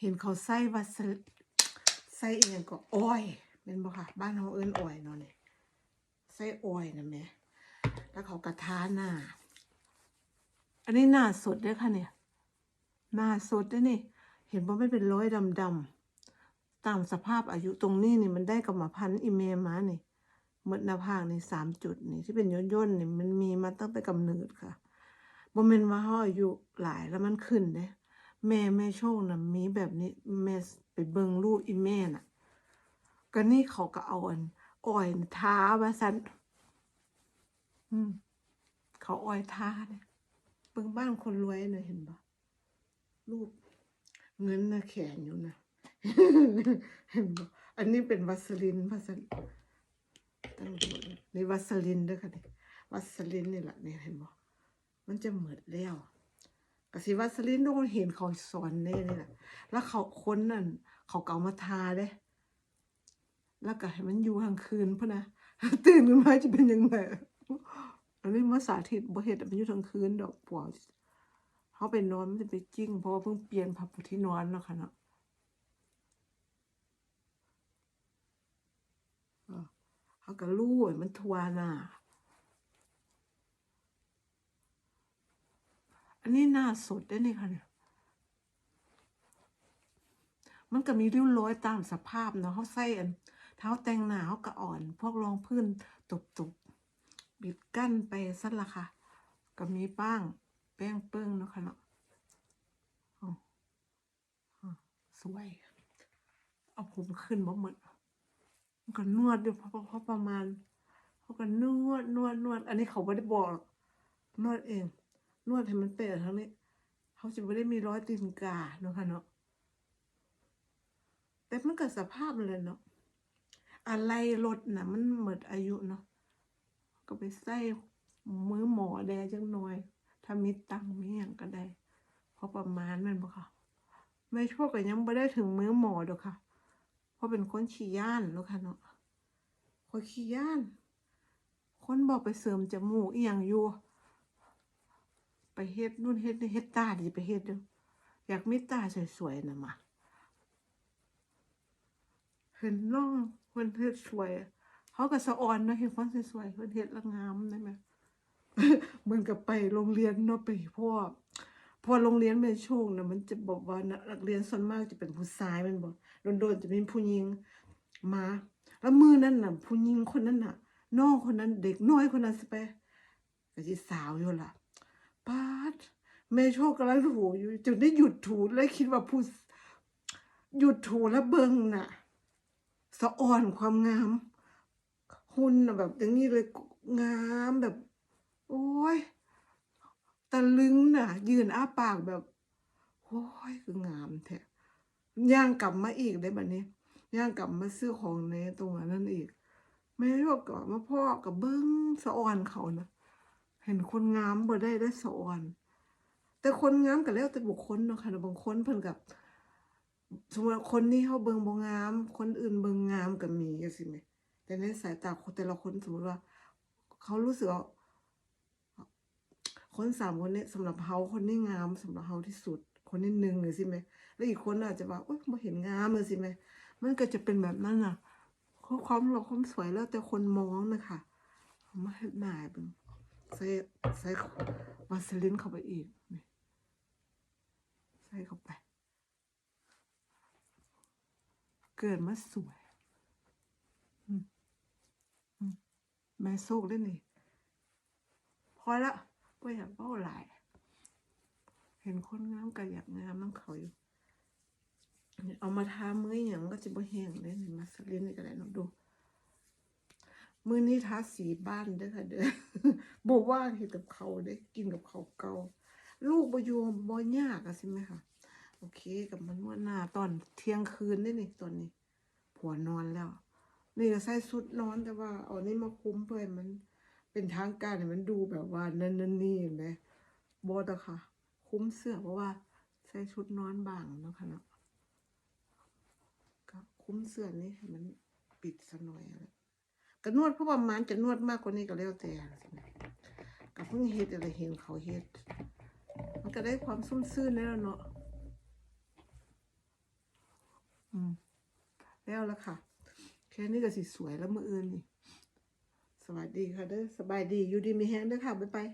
เห็นเขาใส่วัสลใส่เอียงก็อ้อยเป็นบ่ค่ะบ้านเขาเอิ้นอ้อยเนาะเนี่ยใส่อ้อยนะแม่แล้วเขากระทาหน้า อันนี้หน้าสดด้วยค่ะเนี่ยหน้าสดด้วยนี่ เห็นว่าไม่เป็นร้อยดำๆตามสภาพอายุตรงนี้นี่มันได้กรรมพันธุ์อิเมมานี่หมดหน้าผากนี่สามจุดนี่ที่เป็นย่นย่นๆนี่มันมีมาตั้งแต่กำเนิดค่ะบ่แม่นว่าเขาอายุหลายแล้วมันขึ้นเด้ แม่แม่โชคนะมีแบบนี้แม่ไปเบิงรูปอีแม่น่ะ ก็นี่เขาก็เอาอันอ้อยท้าว่าซั่นอืม เขาอ้อยท้าเนี่ยเบิงบ้านคนรวยเน่ะเห็นบ่รูปเงินน่ะแขนอยู่นะเห็นบ่อันนี้เป็นวัสลินวัสลินตั้งดูนี่วัสลินด้วยค่ะนี่วัสลินนี่แหละนี่เห็นบ่มันจะเหมือดแล้ว กสิวัสลินโดนเห็นเขาสอนเน่นี่แหละแล้วเขาคนนั่น เขาเกามาทาเด้ แล้วก็ให้มันอยู่กลางคืนพุ่นนะตื่นขึ้นมาจะเป็นยังไงอันนี้มาสาธิตบ่เฮ็ดมันอยู่กลางคืนดอกปวดเขาไปนอนมันจะไปจิ้งเพราะว่าเพิ่งเปลี่ยนผ้าปูที่นอนเนาะค่ะเนาะเขาก็ลู่มันทัวหน้า อันนี้หน้าสดได้นี่ค่ะเนี่ยมันก็มีริ้วรอยตามสภาพเนาะเขาใส่อันเท้าแต่งหนาเขาก็อ่อน พวกรองพื้นตุบๆบิดกั้นไปสั้นละค่ะ ก็มีบ้าง แป้งเปิ้งเนาะค่ะเนาะสวย เอาผมขึ้นบ่เหมดมันก็นวดด้วยเพราะเพราะประมาณเขาก็นวดนวดนวด อันนี้เขาไม่ได้บอกนวดเอง นวดให้มันเป๊ะทั้งนี้เขาจะไม่ได้มีร้อยตีนกาเนาะค่ะเนาะแต่มันก็สภาพเลยเนาะอะไรรถน่ะ มันหมดอายุเนาะก็ไปใส่มือหมอแดจังหน่อย ถ้ามีตังค์มีอย่างก็ได้เพราะประมาณมันบ่ค่ะไม่ชั่วก็ยังไม่ได้ถึงมือหมอดอกค่ะ เพราะเป็นคนขี้ย่านเนาะค่ะเนาะคนขี้ย่าน คนบอกไปเสริมจมูกอีหยังอยู่ ไปเฮ็ดนู่นเฮ็ดนี่เฮ็ดตาดีไปเฮ็ดเด้ออยากมีตาสวยๆนะมาเห็นน้องเพิ่นเฮ็ดสวยเขาก็สะออนเนาะเห็นคนสวยๆเพิ่นเฮ็ดละงามได้ไหมเหมือนกับไปโรงเรียนเนาะไปพ่อพอโรงเรียนแม่โชคนะมันจะบอกว่านักเรียนส่วนมากจะเป็นผู้ชายมันบอกโดนๆจะมีผู้หญิงมา แล้วมือนั้นน่ะผู้หญิงคนนั้นน่ะน้องคนนั้นเด็กน้อยคนนั้นสิไปก็สิสาวอยู่ล่ะ ปาดแม่โชคกำลังถูอยู่จึงได้หยุดถูแล้วคิดว่าผู้หยุดถูแล้วเบิ่งน่ะ สะอ่อนความงามหุ่นแบบอย่างนี้เลยงามแบบ โอ้ยตะลึงน่ะ ยืนอ้าปากแบบโอ้ยคืองามแท้ย่างกลับมาอีกได้บัดนี้ย่างกลับมาซื้อของในตรงนั้นอีกไม่รู้ว่ากลับมาพ่อกับเบิ้งสะอ่อนเขานะ เห็นคนงามบ่ได้ได้สอนแต่คนงามก็แล้วแต่บุคคลเนาะค่ะบางคนเพิ่นกับสมมติว่าคนนี้เขาเบิงบ่งาม คนอื่นเบิงงามก็มีจังซี่แหมแต่ในสายตาคนแต่ละคนสมมติว่า เขารู้สึกว่าคนสามคนนี้สำหรับเขาคนนี้งามสำหรับเขาที่สุด คนนี้หนึ่งเลยสิแหมแล้วอีกคนอาจจะว่าโอ๊ยบ่เห็นงามเลยสิแหมมันก็จะเป็นแบบนั้นน่ะความหล่อความสวยแล้วแต่คนมองนะคะเอามาเฮ็ดหน้าให้เบิ่ง ใส่ใส่วาสลินเข้าไปอีกนี่ใส่เข้าไป เกิดมาสวยแม่โซกได้นี่ พอละก็อยากเบ้าหลาย เห็นคนงามก็อยากงามน้ำเขาอยู่เอามาทามืออย่างก็จะบ่แห้งเลยนี่มาสลินนี่ก็ได้น้องดู มือนี้ทาสีบ้านเด้อค่ะเด้อบ่ว่างเห็ดกับเขาได้กินกับเขาเก่าลูกบ่อยูบ่ยากอะสิไหมคะโอเคกับมันนวดหน้าตอนเที่ยงคืนได้นี่ตอนนี้ ผัวนอนแล้ว นี่ก็ใส่สุดนอนแต่ว่าเอานี่มาคุ้มเพื่อมันเป็นทางการให้มันดูแบบว่านั่นนั่นนี่เห็นไหมบอสอะค่ะ คุ้มเสื้อเพราะว่าใส่ชุดนอนบางนะคะเนาะก็คุ้มเสื้อนี่ให้มันปิดซะหน่อยอะ กรก็นวดเพราะประมาณจะนวดมากกว่านี้ก็แล้วแต่ก็เพิ่งเฮ็ดอะไรเห็นเขาเฮ็ด มันก็ได้ความซุ่มซื่นแล้วเนาะอืมแล้วละค่ะ แค่นี้ก็สิสวยแล้วมืออื่นนี่ สวัสดีค่ะเด้อสบายดีอยู่ดีมีแฮงเด้อค่ะ บ๊ายบาย